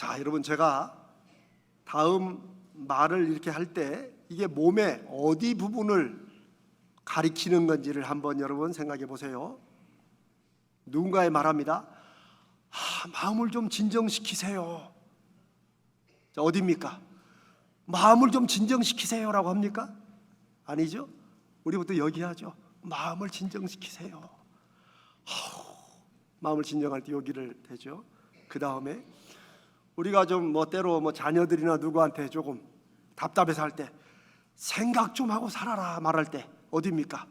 자, 여러분 제가 다음 말을 이렇게 할 때 이게 몸의 어디 부분을 가리키는 건지를 한번 여러분 생각해 보세요. 누군가의 말합니다. 아, 마음을 좀 진정시키세요. 자, 어디입니까? 마음을 좀 진정시키세요라고 합니까? 아니죠? 우리부터 여기 하죠. 마음을 진정시키세요. 아우, 마음을 진정할 때 여기를 대죠. 그 다음에 우리가 좀 뭐 때로 뭐 자녀들이나 누구한테 조금 답답해서 할 때 생각 좀 하고 살아라 말할 때 어디입니까?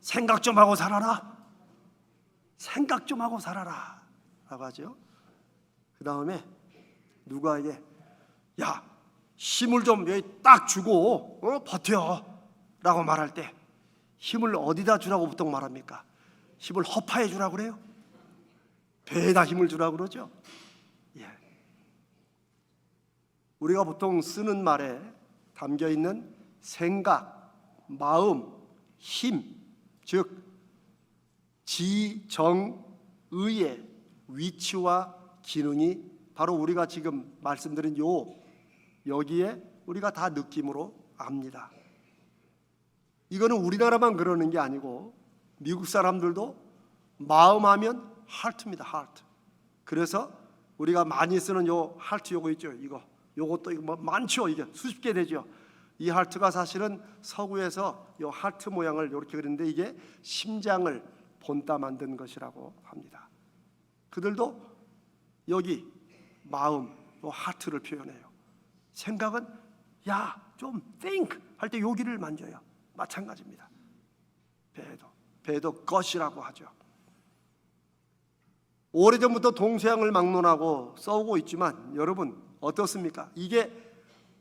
생각 좀 하고 살아라. 생각 좀 하고 살아라. 라고 하죠. 그 다음에 누구에게 야 힘을 좀 여기 딱 주고 어, 버텨 라고 말할 때 힘을 어디다 주라고 보통 말합니까? 힘을 허파에 주라고 그래요? 배에다 힘을 주라고 그러죠? 예. 우리가 보통 쓰는 말에 담겨 있는 생각, 마음, 힘, 즉 지정의의 위치와 기능이 바로 우리가 지금 말씀드린 요 여기에 우리가 다 느낌으로 압니다. 이거는 우리나라만 그러는 게 아니고 미국 사람들도 마음하면 하트입니다. 하트. 그래서 우리가 많이 쓰는 요 하트 요거 있죠. 이거 요것도 이거 뭐 많죠. 이게 수십 개 되죠. 이 하트가 사실은 서구에서 요 하트 모양을 이렇게 그리는데 이게 심장을 본따 만든 것이라고 합니다. 그들도 여기 마음 요 하트를 표현해요. 생각은 야 좀 think 할 때 여기를 만져요. 마찬가지입니다. 배도 배도 것이라고 하죠. 오래전부터 동서양을 막론하고 써오고 있지만 여러분 어떻습니까? 이게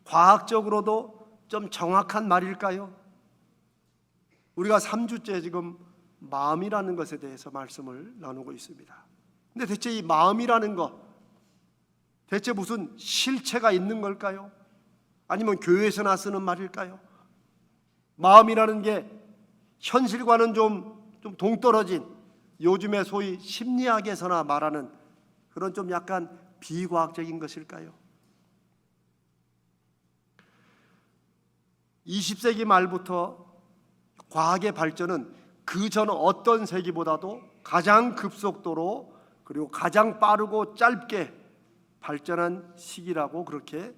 과학적으로도 좀 정확한 말일까요? 우리가 3주째 지금 마음이라는 것에 대해서 말씀을 나누고 있습니다. 근데 대체 이 마음이라는 것 대체 무슨 실체가 있는 걸까요? 아니면 교회에서나 쓰는 말일까요? 마음이라는 게 현실과는 좀, 좀 동떨어진 요즘에 소위 심리학에서나 말하는 그런 좀 약간 비과학적인 것일까요? 20세기 말부터 과학의 발전은 그 전 어떤 세기보다도 가장 급속도로 그리고 가장 빠르고 짧게 발전한 시기라고 그렇게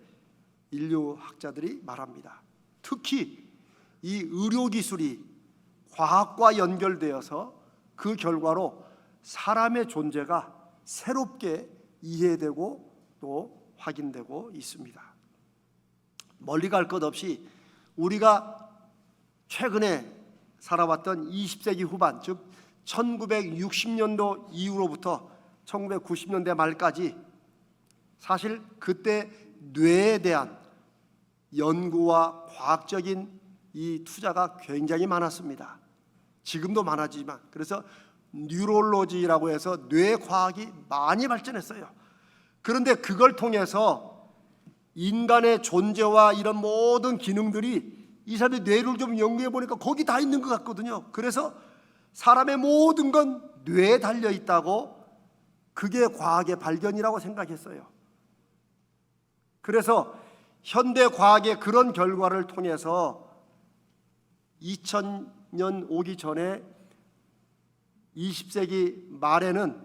인류학자들이 말합니다. 특히 이 의료 기술이 과학과 연결되어서 그 결과로 사람의 존재가 새롭게 이해되고 또 확인되고 있습니다. 멀리 갈 것 없이 우리가 최근에 살아왔던 20세기 후반 즉 1960년도 이후로부터 1990년대 말까지 사실 그때 뇌에 대한 연구와 과학적인 이 투자가 굉장히 많았습니다. 지금도 많아지만 그래서 뉴롤로지라고 해서 뇌 과학이 많이 발전했어요. 그런데 그걸 통해서 인간의 존재와 이런 모든 기능들이 이 사람의 뇌를 좀 연구해 보니까 거기 다 있는 것 같거든요. 그래서 사람의 모든 건 뇌에 달려 있다고 그게 과학의 발견이라고 생각했어요. 그래서 현대 과학의 그런 결과를 통해서 2000년 오기 전에 20세기 말에는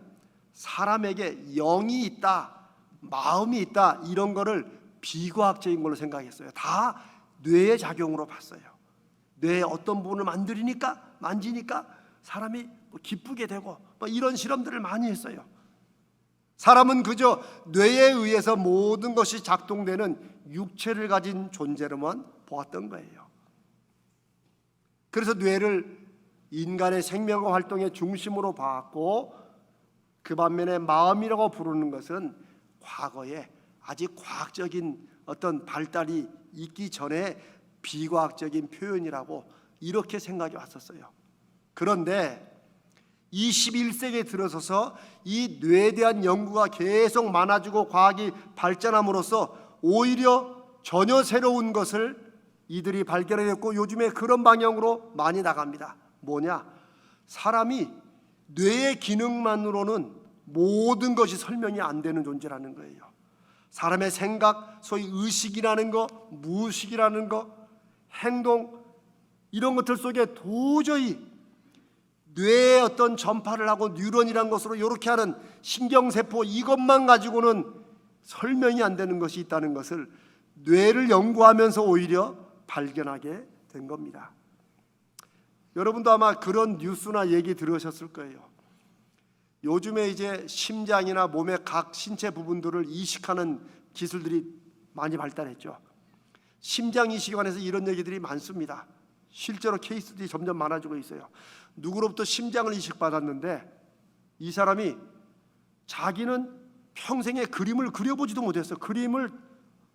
사람에게 영이 있다, 마음이 있다 이런 거를 비과학적인 걸로 생각했어요. 다 뇌의 작용으로 봤어요. 뇌의 어떤 부분을 만들니까 만지니까 사람이 뭐 기쁘게 되고 뭐 이런 실험들을 많이 했어요. 사람은 그저 뇌에 의해서 모든 것이 작동되는 육체를 가진 존재로만 보았던 거예요. 그래서 뇌를 인간의 생명 활동의 중심으로 봤고 그 반면에 마음이라고 부르는 것은 과거에 아직 과학적인 어떤 발달이 있기 전에 비과학적인 표현이라고 이렇게 생각이 왔었어요. 그런데 21세기에 들어서서 이 뇌에 대한 연구가 계속 많아지고 과학이 발전함으로써 오히려 전혀 새로운 것을 이들이 발견해냈고 요즘에 그런 방향으로 많이 나갑니다. 뭐냐? 사람이 뇌의 기능만으로는 모든 것이 설명이 안 되는 존재라는 거예요. 사람의 생각, 소위 의식이라는 거, 무의식이라는 거, 행동 이런 것들 속에 도저히 뇌의 어떤 전파를 하고 뉴런이라는 것으로 이렇게 하는 신경세포 이것만 가지고는 설명이 안 되는 것이 있다는 것을 뇌를 연구하면서 오히려 발견하게 된 겁니다. 여러분도 아마 그런 뉴스나 얘기 들으셨을 거예요. 요즘에 이제 심장이나 몸의 각 신체 부분들을 이식하는 기술들이 많이 발달했죠. 심장 이식에 관해서 이런 얘기들이 많습니다. 실제로 케이스들이 점점 많아지고 있어요. 누구로부터 심장을 이식받았는데 이 사람이 자기는 평생에 그림을 그려보지도 못했어. 그림을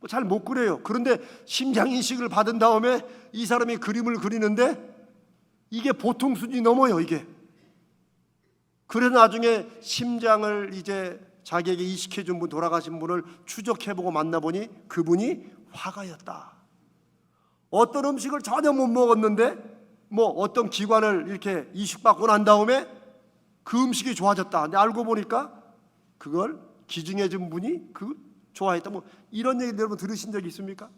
잘 못 그려요. 그런데 심장 이식을 받은 다음에 이 사람이 그림을 그리는데 이게 보통 수준이 넘어요. 이게. 그래 나중에 심장을 이제 자기에게 이식해 준 분 돌아가신 분을 추적해 보고 만나 보니 그분이 화가였다. 어떤 음식을 전혀 못 먹었는데 뭐 어떤 기관을 이렇게 이식받고 난 다음에 그 음식이 좋아졌다. 근데 알고 보니까 그걸 기증해 준 분이 그 좋아했다. 뭐 이런 얘기 여러분 들으신 적 있습니까?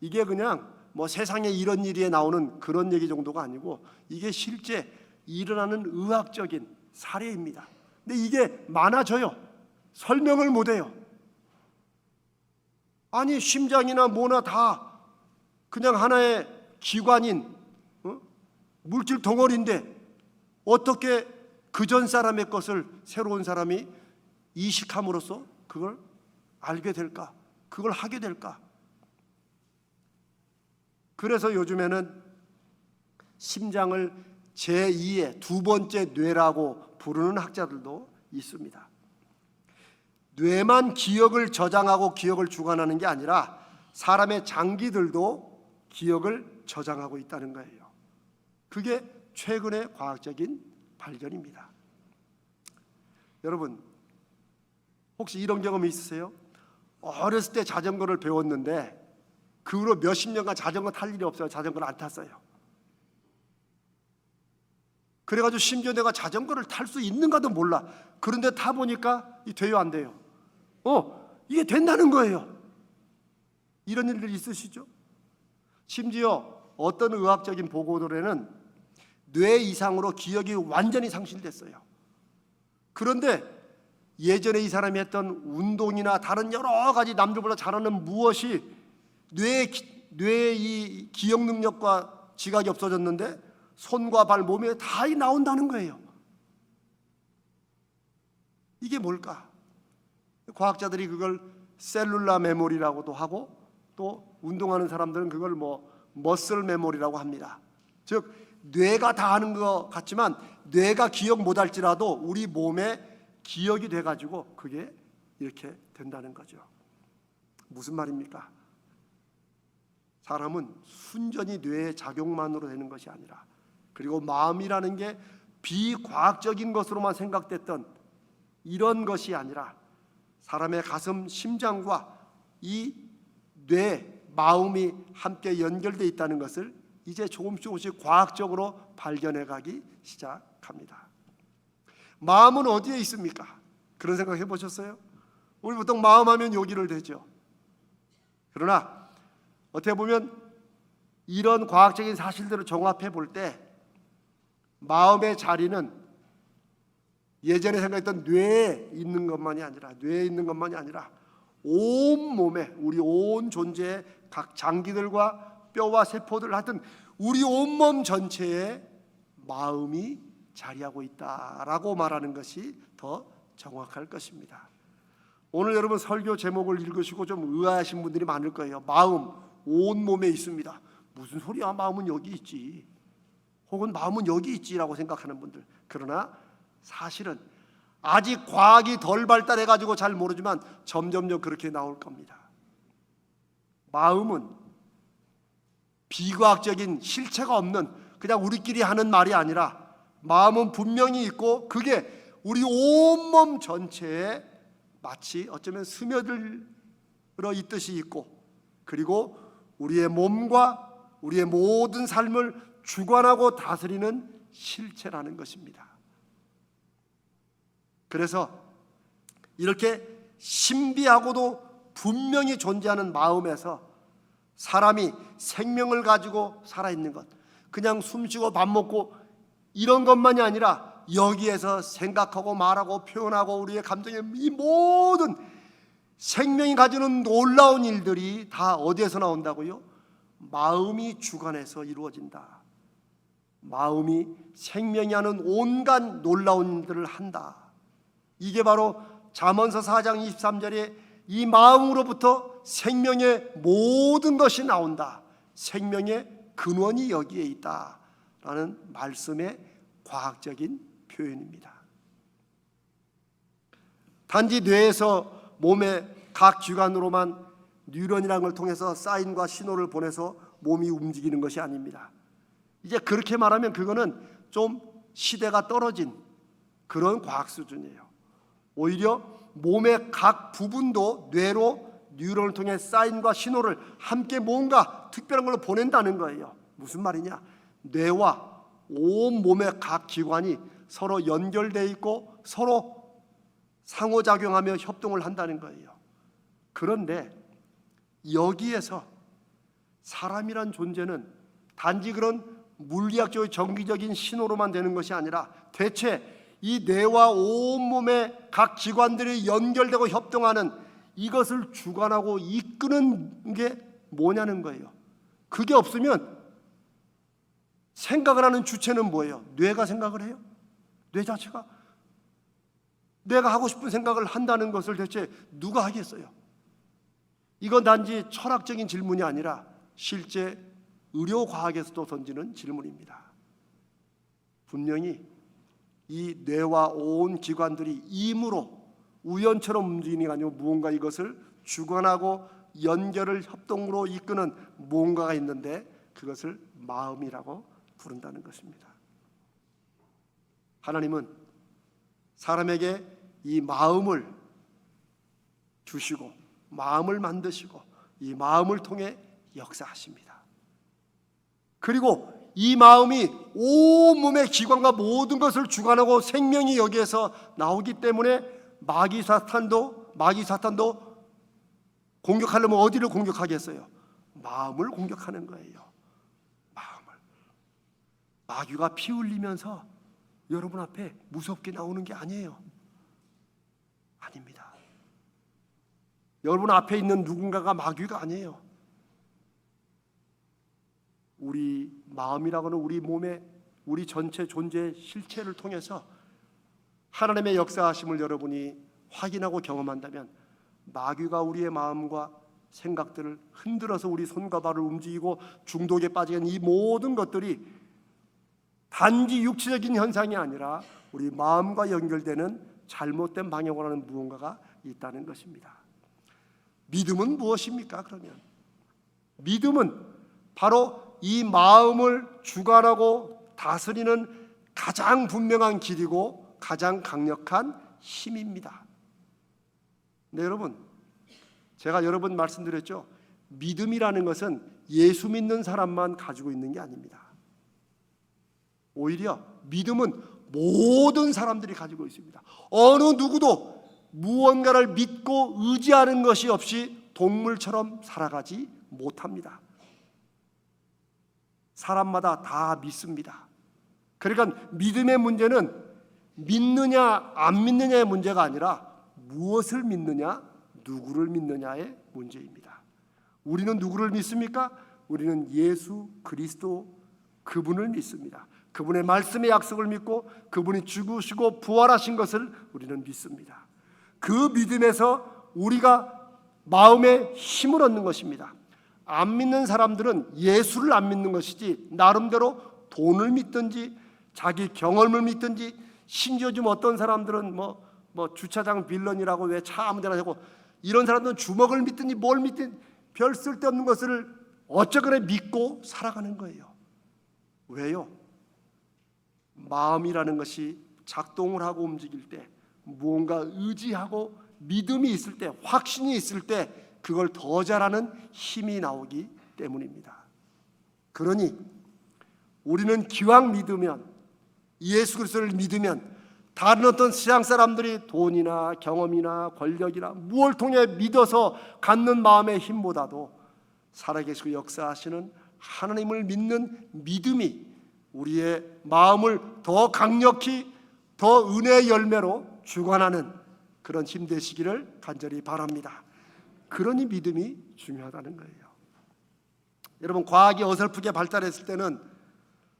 이게 그냥 뭐 세상에 이런 일이 나오는 그런 얘기 정도가 아니고 이게 실제 일어나는 의학적인 사례입니다. 근데 이게 많아져요. 설명을 못 해요. 아니 심장이나 뭐나 다 그냥 하나의 기관인 어? 물질 덩어리인데 어떻게 그 전 사람의 것을 새로운 사람이 이식함으로써 그걸 알게 될까? 그걸 하게 될까? 그래서 요즘에는 심장을 제2의 두 번째 뇌라고 부르는 학자들도 있습니다. 뇌만 기억을 저장하고 기억을 주관하는 게 아니라 사람의 장기들도 기억을 저장하고 있다는 거예요. 그게 최근의 과학적인 발견입니다. 여러분, 혹시 이런 경험 있으세요? 어렸을 때 자전거를 배웠는데 그 후로 몇십 년간 자전거 탈 일이 없어요. 자전거를 안 탔어요. 그래가지고 심지어 내가 자전거를 탈 수 있는가도 몰라. 그런데 타 보니까 이 돼요 안 돼요? 어 이게 된다는 거예요. 이런 일들이 있으시죠? 심지어 어떤 의학적인 보고들에는 뇌 이상으로 기억이 완전히 상실됐어요. 그런데 예전에 이 사람이 했던 운동이나 다른 여러 가지 남들보다 잘하는 무엇이 기- 뇌의 이 기억 능력과 지각이 없어졌는데 손과 발 몸에 다 나온다는 거예요. 이게 뭘까? 과학자들이 그걸 셀룰라 메모리라고도 하고 또 운동하는 사람들은 그걸 뭐 머슬 메모리라고 합니다. 즉 뇌가 다 하는 것 같지만 뇌가 기억 못할지라도 우리 몸에 기억이 돼 가지고 그게 이렇게 된다는 거죠. 무슨 말입니까? 사람은 순전히 뇌의 작용만으로 되는 것이 아니라 그리고 마음이라는 게 비과학적인 것으로만 생각됐던 이런 것이 아니라 사람의 가슴, 심장과 이 뇌, 마음이 함께 연결돼 있다는 것을 이제 조금씩 조금씩 과학적으로 발견해 가기 시작합니다. 마음은 어디에 있습니까? 그런 생각 해 보셨어요? 우리 보통 마음 하면 여기를 대죠. 그러나 어떻게 보면 이런 과학적인 사실들을 종합해 볼 때 마음의 자리는 예전에 생각했던 뇌에 있는 것만이 아니라 뇌에 있는 것만이 아니라 온 몸에 우리 온 존재의 각 장기들과 뼈와 세포들 하여튼 우리 온몸 전체에 마음이 자리하고 있다라고 말하는 것이 더 정확할 것입니다. 오늘 여러분 설교 제목을 읽으시고 좀 의아하신 분들이 많을 거예요. 마음 온 몸에 있습니다. 무슨 소리야? 마음은 여기 있지. 혹은 마음은 여기 있지라고 생각하는 분들. 그러나 사실은 아직 과학이 덜 발달해 가지고 잘 모르지만 점점점 그렇게 나올 겁니다. 마음은 비과학적인 실체가 없는 그냥 우리끼리 하는 말이 아니라 마음은 분명히 있고 그게 우리 온몸 전체에 마치 어쩌면 스며들어 있듯이 있고 그리고 우리의 몸과 우리의 모든 삶을 주관하고 다스리는 실체라는 것입니다. 그래서 이렇게 신비하고도 분명히 존재하는 마음에서 사람이 생명을 가지고 살아있는 것, 그냥 숨 쉬고 밥 먹고 이런 것만이 아니라 여기에서 생각하고 말하고 표현하고 우리의 감정의 이 모든 생명이 가지는 놀라운 일들이 다 어디에서 나온다고요? 마음이 주관해서 이루어진다. 마음이 생명이 하는 온갖 놀라운 일들을 한다. 이게 바로 잠언서 4장 23절에 이 마음으로부터 생명의 모든 것이 나온다. 생명의 근원이 여기에 있다 라는 말씀의 과학적인 표현입니다. 단지 뇌에서 몸의 각 기관으로만 뉴런이라는 걸 통해서 사인과 신호를 보내서 몸이 움직이는 것이 아닙니다. 이제 그렇게 말하면 그거는 좀 시대가 떨어진 그런 과학 수준이에요. 오히려 몸의 각 부분도 뇌로 뉴런을 통해 사인과 신호를 함께 뭔가 특별한 걸로 보낸다는 거예요. 무슨 말이냐? 뇌와 온 몸의 각 기관이 서로 연결돼 있고 서로 상호작용하며 협동을 한다는 거예요. 그런데 여기에서 사람이란 존재는 단지 그런 물리학적인 정기적인 신호로만 되는 것이 아니라 대체 이 뇌와 온몸의 각 기관들이 연결되고 협동하는 이것을 주관하고 이끄는 게 뭐냐는 거예요. 그게 없으면 생각을 하는 주체는 뭐예요? 뇌가 생각을 해요? 뇌 자체가 내가 하고 싶은 생각을 한다는 것을 대체 누가 하겠어요? 이건 단지 철학적인 질문이 아니라 실제 의료 과학에서도 던지는 질문입니다. 분명히 이 뇌와 온 기관들이 임으로 우연처럼 움직이는 게 아니고 무언가 이것을 주관하고 연결을 협동으로 이끄는 무언가가 있는데 그것을 마음이라고 부른다는 것입니다. 하나님은 사람에게 이 마음을 주시고 마음을 만드시고 이 마음을 통해 역사하십니다. 그리고 이 마음이 온 몸의 기관과 모든 것을 주관하고 생명이 여기에서 나오기 때문에 마귀 사탄도 마귀 사탄도 공격하려면 어디를 공격하겠어요? 마음을 공격하는 거예요. 마음을. 마귀가 피 흘리면서 여러분 앞에 무섭게 나오는 게 아니에요. 아닙니다. 여러분 앞에 있는 누군가가 마귀가 아니에요. 우리 마음이라고는 우리 몸의 우리 전체 존재의 실체를 통해서 하나님의 역사하심을 여러분이 확인하고 경험한다면 마귀가 우리의 마음과 생각들을 흔들어서 우리 손과 발을 움직이고 중독에 빠지는 이 모든 것들이 단지 육체적인 현상이 아니라 우리 마음과 연결되는 잘못된 방향으로 하는 무언가가 있다는 것입니다. 믿음은 무엇입니까? 그러면 믿음은 바로 이 마음을 주관하고 다스리는 가장 분명한 길이고 가장 강력한 힘입니다. 네, 여러분. 제가 여러 번 말씀드렸죠. 믿음이라는 것은 예수 믿는 사람만 가지고 있는 게 아닙니다. 오히려 믿음은 모든 사람들이 가지고 있습니다. 어느 누구도 무언가를 믿고 의지하는 것이 없이 동물처럼 살아가지 못합니다. 사람마다 다 믿습니다. 그러니까 믿음의 문제는 믿느냐 안 믿느냐의 문제가 아니라 무엇을 믿느냐 누구를 믿느냐의 문제입니다. 우리는 누구를 믿습니까? 우리는 예수 그리스도 그분을 믿습니다. 그분의 말씀의 약속을 믿고 그분이 죽으시고 부활하신 것을 우리는 믿습니다. 그 믿음에서 우리가 마음에 힘을 얻는 것입니다. 안 믿는 사람들은 예수를 안 믿는 것이지 나름대로 돈을 믿든지 자기 경험을 믿든지 심지어 좀 어떤 사람들은 뭐, 뭐 주차장 빌런이라고 왜 차 아무 데나 하고 이런 사람들은 주먹을 믿든지 뭘 믿든 별 쓸데없는 것을 어쩌거나 믿고 살아가는 거예요. 왜요? 마음이라는 것이 작동을 하고 움직일 때 무언가 의지하고 믿음이 있을 때 확신이 있을 때 그걸 더 잘하는 힘이 나오기 때문입니다. 그러니 우리는 기왕 믿으면 예수 그리스도를 믿으면 다른 어떤 세상 사람들이 돈이나 경험이나 권력이나 무엇을 통해 믿어서 갖는 마음의 힘보다도 살아계시고 역사하시는 하나님을 믿는 믿음이 우리의 마음을 더 강력히 더 은혜의 열매로 주관하는 그런 힘 되시기를 간절히 바랍니다. 그러니 믿음이 중요하다는 거예요. 여러분 과학이 어설프게 발달했을 때는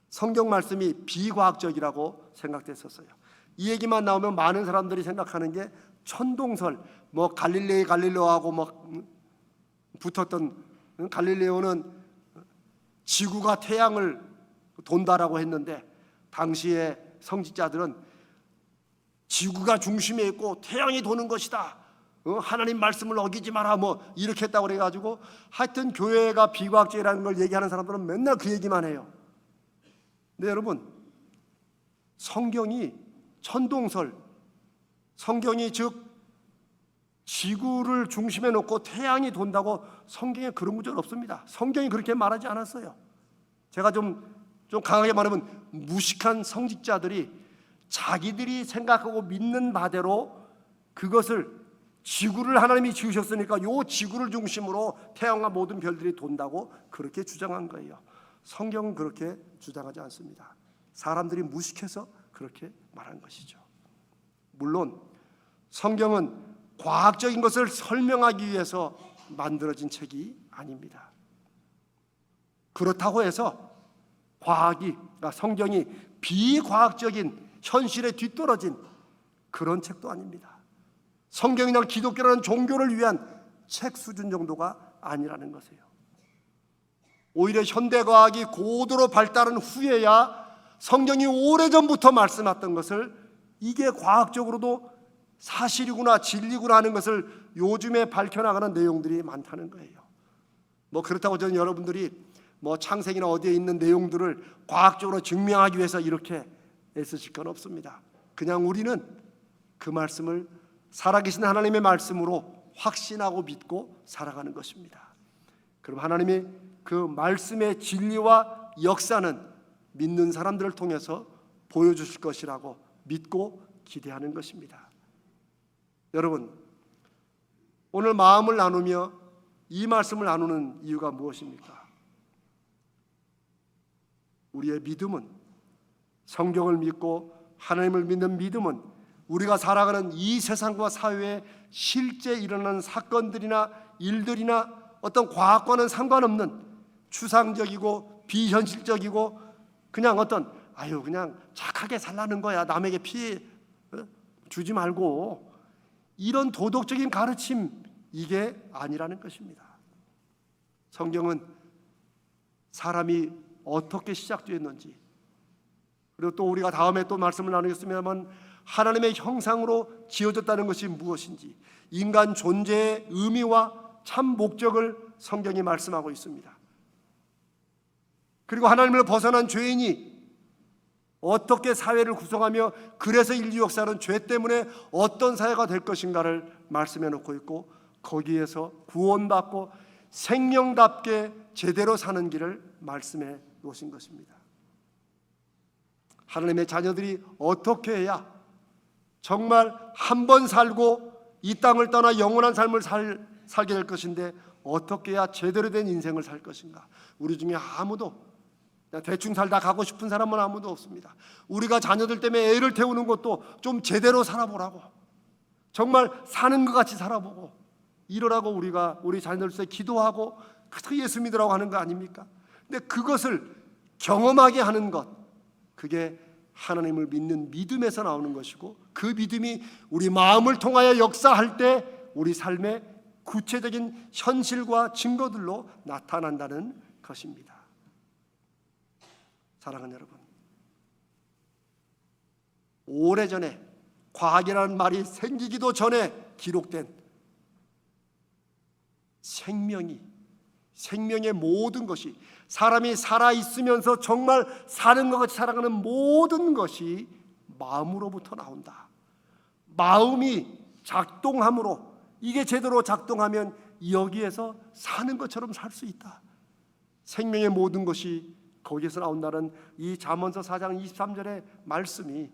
성경 말씀이 비과학적이라고 생각됐었어요. 이 얘기만 나오면 많은 사람들이 생각하는 게 천동설, 뭐 갈릴레이 갈릴레오하고 막 음, 붙었던 음, 갈릴레오는 지구가 태양을 돈다라고 했는데 당시에 성직자들은 지구가 중심에 있고 태양이 도는 것이다. 어, 하나님 말씀을 어기지 마라 뭐 이렇게 했다고 그래가지고 하여튼 교회가 비과학적이라는 걸 얘기하는 사람들은 맨날 그 얘기만 해요. 근데 여러분 성경이 천동설 성경이 즉 지구를 중심에 놓고 태양이 돈다고 성경에 그런 구절 없습니다. 성경이 그렇게 말하지 않았어요. 제가 좀, 좀 강하게 말하면 무식한 성직자들이 자기들이 생각하고 믿는 바대로 그것을 지구를 하나님이 지으셨으니까 요 지구를 중심으로 태양과 모든 별들이 돈다고 그렇게 주장한 거예요. 성경은 그렇게 주장하지 않습니다. 사람들이 무식해서 그렇게 말한 것이죠. 물론 성경은 과학적인 것을 설명하기 위해서 만들어진 책이 아닙니다. 그렇다고 해서 과학이 그러니까 성경이 비과학적인 현실에 뒤떨어진 그런 책도 아닙니다. 성경이나 기독교라는 종교를 위한 책 수준 정도가 아니라는 것이에요. 오히려 현대 과학이 고도로 발달한 후에야 성경이 오래전부터 말씀했던 것을 이게 과학적으로도 사실이구나 진리구나 하는 것을 요즘에 밝혀나가는 내용들이 많다는 거예요. 뭐 그렇다고 저는 여러분들이 뭐 창세기나 어디에 있는 내용들을 과학적으로 증명하기 위해서 이렇게 애쓰실 건 없습니다. 그냥 우리는 그 말씀을 살아계신 하나님의 말씀으로 확신하고 믿고 살아가는 것입니다. 그럼 하나님의 그 말씀의 진리와 역사는 믿는 사람들을 통해서 보여주실 것이라고 믿고 기대하는 것입니다. 여러분, 오늘 마음을 나누며 이 말씀을 나누는 이유가 무엇입니까? 우리의 믿음은 성경을 믿고 하나님을 믿는 믿음은 우리가 살아가는 이 세상과 사회에 실제 일어나는 사건들이나 일들이나 어떤 과학과는 상관없는 추상적이고 비현실적이고 그냥 어떤 아유 그냥 착하게 살라는 거야 남에게 피해 어? 주지 말고 이런 도덕적인 가르침 이게 아니라는 것입니다. 성경은 사람이 어떻게 시작되었는지 그리고 또 우리가 다음에 또 말씀을 나누겠습니다만 하나님의 형상으로 지어졌다는 것이 무엇인지 인간 존재의 의미와 참 목적을 성경이 말씀하고 있습니다. 그리고 하나님을 벗어난 죄인이 어떻게 사회를 구성하며 그래서 인류 역사는 죄 때문에 어떤 사회가 될 것인가를 말씀해 놓고 있고 거기에서 구원받고 생명답게 제대로 사는 길을 말씀해 놓으신 것입니다. 하나님의 자녀들이 어떻게 해야 정말 한 번 살고 이 땅을 떠나 영원한 삶을 살, 살게 될 것인데 어떻게 해야 제대로 된 인생을 살 것인가? 우리 중에 아무도 대충 살다 가고 싶은 사람은 아무도 없습니다. 우리가 자녀들 때문에 애를 태우는 것도 좀 제대로 살아보라고. 정말 사는 것 같이 살아보고 이러라고 우리가 우리 자녀들께 기도하고 그 예수 믿으라고 하는 거 아닙니까? 근데 그것을 경험하게 하는 것 그게 하나님을 믿는 믿음에서 나오는 것이고 그 믿음이 우리 마음을 통하여 역사할 때 우리 삶의 구체적인 현실과 증거들로 나타난다는 것입니다. 사랑하는 여러분, 오래전에 과학이라는 말이 생기기도 전에 기록된 생명이 생명의 모든 것이 사람이 살아 있으면서 정말 사는 것 같이 살아가는 모든 것이 마음으로부터 나온다. 마음이 작동함으로 이게 제대로 작동하면 여기에서 사는 것처럼 살 수 있다. 생명의 모든 것이 거기에서 나온다는 이 잠언서 4장 23절의 말씀이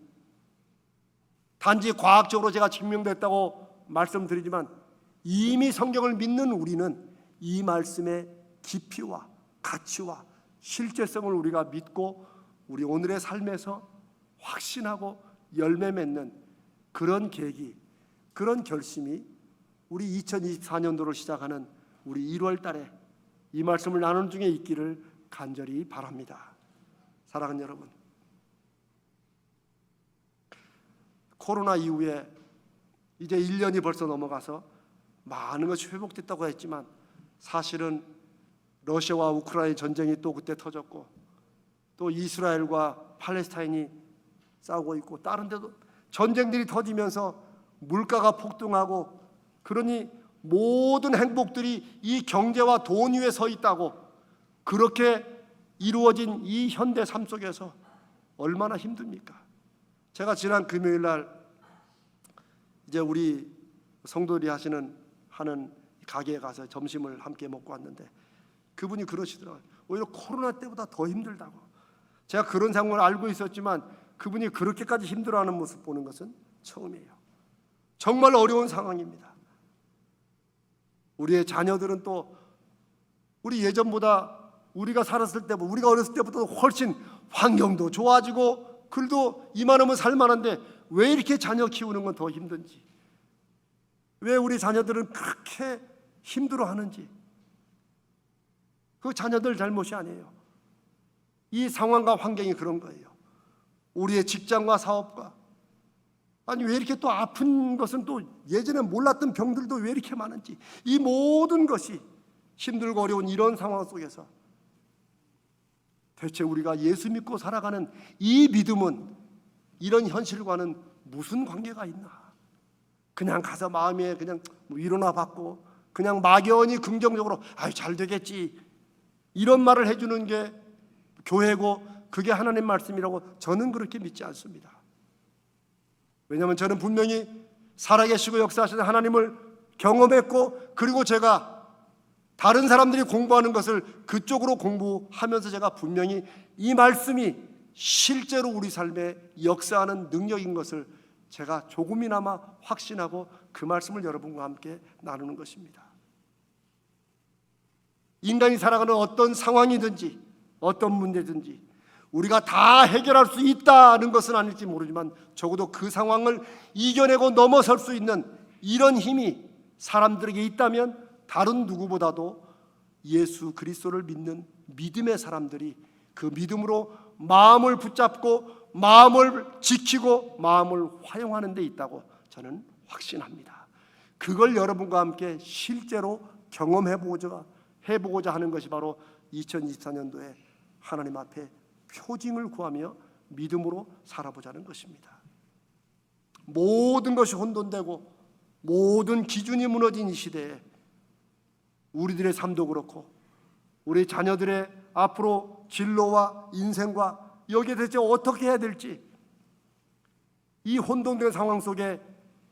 단지 과학적으로 제가 증명됐다고 말씀드리지만 이미 성경을 믿는 우리는 이 말씀의 깊이와 가치와 실제성을 우리가 믿고 우리 오늘의 삶에서 확신하고 열매 맺는 그런 계기, 그런 결심이 우리 2024년도를 시작하는 우리 1월 달에 이 말씀을 나누는 중에 있기를 간절히 바랍니다. 사랑하는 여러분. 코로나 이후에 이제 1년이 벌써 넘어가서 많은 것이 회복됐다고 했지만 사실은 러시아와 우크라이나 전쟁이 또 그때 터졌고 또 이스라엘과 팔레스타인이 싸우고 있고 다른 데도 전쟁들이 터지면서 물가가 폭등하고 그러니 모든 행복들이 이 경제와 돈 위에 서 있다고 그렇게 이루어진 이 현대 삶 속에서 얼마나 힘듭니까? 제가 지난 금요일 날 이제 우리 성도들이 하시는 하는 가게에 가서 점심을 함께 먹고 왔는데 그분이 그러시더라고요. 오히려 코로나 때보다 더 힘들다고. 제가 그런 상황을 알고 있었지만 그분이 그렇게까지 힘들어하는 모습 보는 것은 처음이에요. 정말 어려운 상황입니다. 우리의 자녀들은 또 우리 예전보다 우리가 살았을 때, 우리가 어렸을 때보다 훨씬 환경도 좋아지고 글도 이만하면 살만한데 왜 이렇게 자녀 키우는 건 더 힘든지, 왜 우리 자녀들은 그렇게 힘들어하는지, 그 자녀들 잘못이 아니에요. 이 상황과 환경이 그런 거예요. 우리의 직장과 사업과 아니 왜 이렇게 또 아픈 것은 또 예전에 몰랐던 병들도 왜 이렇게 많은지 이 모든 것이 힘들고 어려운 이런 상황 속에서 대체 우리가 예수 믿고 살아가는 이 믿음은 이런 현실과는 무슨 관계가 있나? 그냥 가서 마음에 그냥 뭐 위로나 받고 그냥 막연히 긍정적으로 아유 잘 되겠지 이런 말을 해주는 게 교회고 그게 하나님 말씀이라고 저는 그렇게 믿지 않습니다. 왜냐하면 저는 분명히 살아계시고 역사하시는 하나님을 경험했고 그리고 제가 다른 사람들이 공부하는 것을 그쪽으로 공부하면서 제가 분명히 이 말씀이 실제로 우리 삶에 역사하는 능력인 것을 제가 조금이나마 확신하고 그 말씀을 여러분과 함께 나누는 것입니다. 인간이 살아가는 어떤 상황이든지 어떤 문제든지 우리가 다 해결할 수 있다는 것은 아닐지 모르지만 적어도 그 상황을 이겨내고 넘어설 수 있는 이런 힘이 사람들에게 있다면 다른 누구보다도 예수 그리스도를 믿는 믿음의 사람들이 그 믿음으로 마음을 붙잡고 마음을 지키고 마음을 화용하는 데 있다고 저는 확신합니다. 그걸 여러분과 함께 실제로 경험해 보고자 해보고자 하는 것이 바로 2024년도에 하나님 앞에 표징을 구하며 믿음으로 살아보자는 것입니다. 모든 것이 혼돈되고 모든 기준이 무너진 이 시대에 우리들의 삶도 그렇고 우리 자녀들의 앞으로 진로와 인생과 여기에 대체 어떻게 해야 될지 이 혼돈된 상황 속에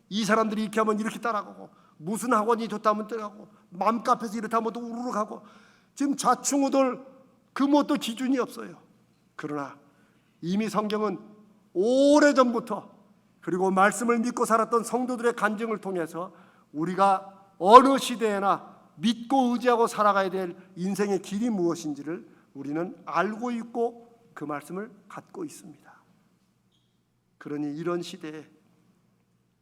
이 사람들이 이렇게 하면 이렇게 따라가고 무슨 학원이 좋다면 따라가고 맘카페에서 이렇다면 또 우르르 가고 지금 좌충우돌 그 뭣도 기준이 없어요. 그러나 이미 성경은 오래전부터 그리고 말씀을 믿고 살았던 성도들의 간증을 통해서 우리가 어느 시대에나 믿고 의지하고 살아가야 될 인생의 길이 무엇인지를 우리는 알고 있고 그 말씀을 갖고 있습니다. 그러니 이런 시대에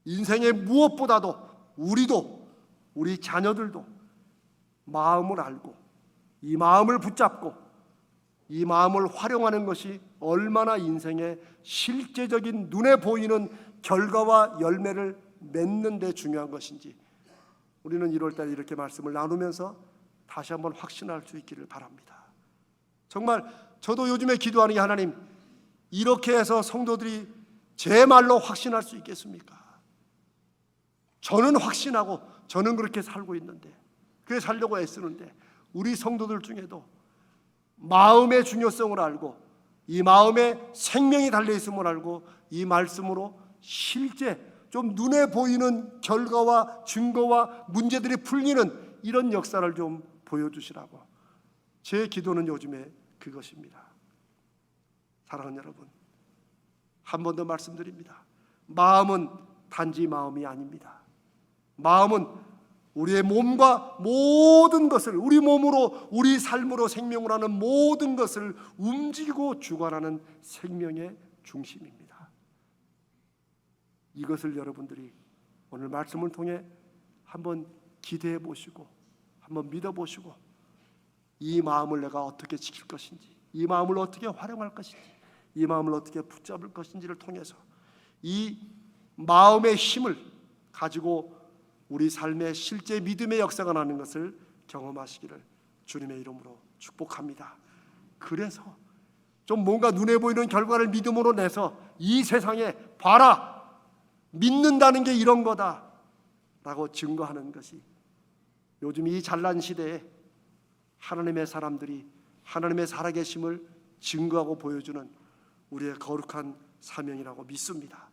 인생의 무엇보다도 우리도 우리 자녀들도 마음을 알고 이 마음을 붙잡고 이 마음을 활용하는 것이 얼마나 인생의 실제적인 눈에 보이는 결과와 열매를 맺는 데 중요한 것인지 우리는 1월 달에 이렇게 말씀을 나누면서 다시 한번 확신할 수 있기를 바랍니다. 정말 저도 요즘에 기도하는 게 하나님 이렇게 해서 성도들이 제 말로 확신할 수 있겠습니까? 저는 확신하고 저는 그렇게 살고 있는데 그래 살려고 애쓰는데 우리 성도들 중에도 마음의 중요성을 알고 이 마음에 생명이 달려 있음을 알고 이 말씀으로 실제 좀 눈에 보이는 결과와 증거와 문제들이 풀리는 이런 역사를 좀 보여주시라고 제 기도는 요즘에 그것입니다. 사랑하는 여러분, 한 번 더 말씀드립니다. 마음은 단지 마음이 아닙니다. 마음은 우리의 몸과 모든 것을 우리 몸으로 우리 삶으로 생명을 하는 모든 것을 움직이고 주관하는 생명의 중심입니다. 이것을 여러분들이 오늘 말씀을 통해 한번 기대해 보시고 한번 믿어 보시고 이 마음을 내가 어떻게 지킬 것인지 이 마음을 어떻게 활용할 것인지 이 마음을 어떻게 붙잡을 것인지를 통해서 이 마음의 힘을 가지고 우리 삶의 실제 믿음의 역사가 나는 것을 경험하시기를 주님의 이름으로 축복합니다. 그래서 좀 뭔가 눈에 보이는 결과를 믿음으로 내서 이 세상에 봐라 믿는다는 게 이런 거다라고 증거하는 것이 요즘 이 잘난 시대에 하나님의 사람들이 하나님의 살아계심을 증거하고 보여주는 우리의 거룩한 사명이라고 믿습니다.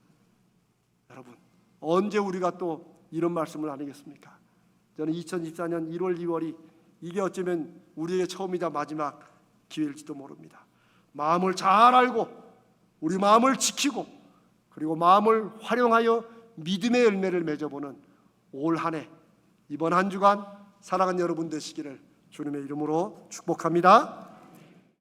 여러분 언제 우리가 또 이런 말씀을 안 하겠습니까? 저는 2024년 1월 2월이 이게 어쩌면 우리에게 처음이자 마지막 기회일지도 모릅니다. 마음을 잘 알고 우리 마음을 지키고 그리고 마음을 활용하여 믿음의 열매를 맺어보는 올 한 해 이번 한 주간 사랑하는 여러분 되시기를 주님의 이름으로 축복합니다.